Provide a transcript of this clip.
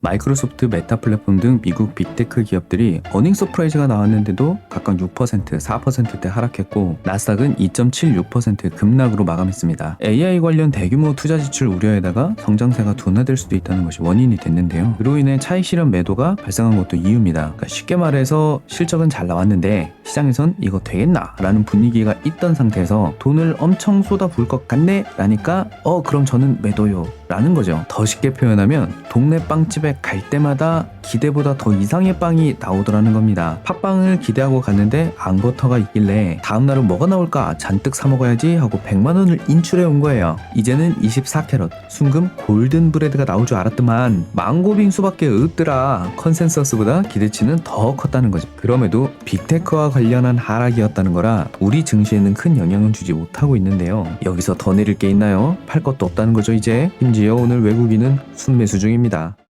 마이크로소프트, 메타 플랫폼 등 미국 빅테크 기업들이 어닝 서프라이즈가 나왔는데도 각각 6%, 4%대 하락했고 나스닥은 2.76% 급락으로 마감했습니다. AI 관련 대규모 투자 지출 우려에다가 성장세가 둔화될 수도 있다는 것이 원인이 됐는데요. 그로 인해 차익 실현 매도가 발생한 것도 이유입니다. 그러니까 쉽게 말해서 실적은 잘 나왔는데 시장에선 이거 되겠나? 라는 분위기가 있던 상태에서 돈을 엄청 쏟아 부을 것 같네? 라니까 어 그럼 저는 매도요 라는 거죠. 더 쉽게 표현하면 동네 빵집에 갈 때마다 기대보다 더 이상의 빵이 나오더라는 겁니다. 팥빵을 기대하고 갔는데 앙버터가 있길래 다음날은 뭐가 나올까 잔뜩 사 먹어야지 하고 100만 원을 인출해 온 거예요. 이제는 24캐럿 순금 골든 브레드가 나올 줄 알았더만 망고 빙수밖에 없더라. 컨센서스보다 기대치는 더 컸다는 거죠. 그럼에도 빅테크와 관련한 하락이었다는 거라 우리 증시에는 큰 영향은 주지 못하고 있는데요. 여기서 더 내릴 게 있나요? 팔 것도 없다는 거죠 이제. 심지어 오늘 외국인은 순매수 중입니다.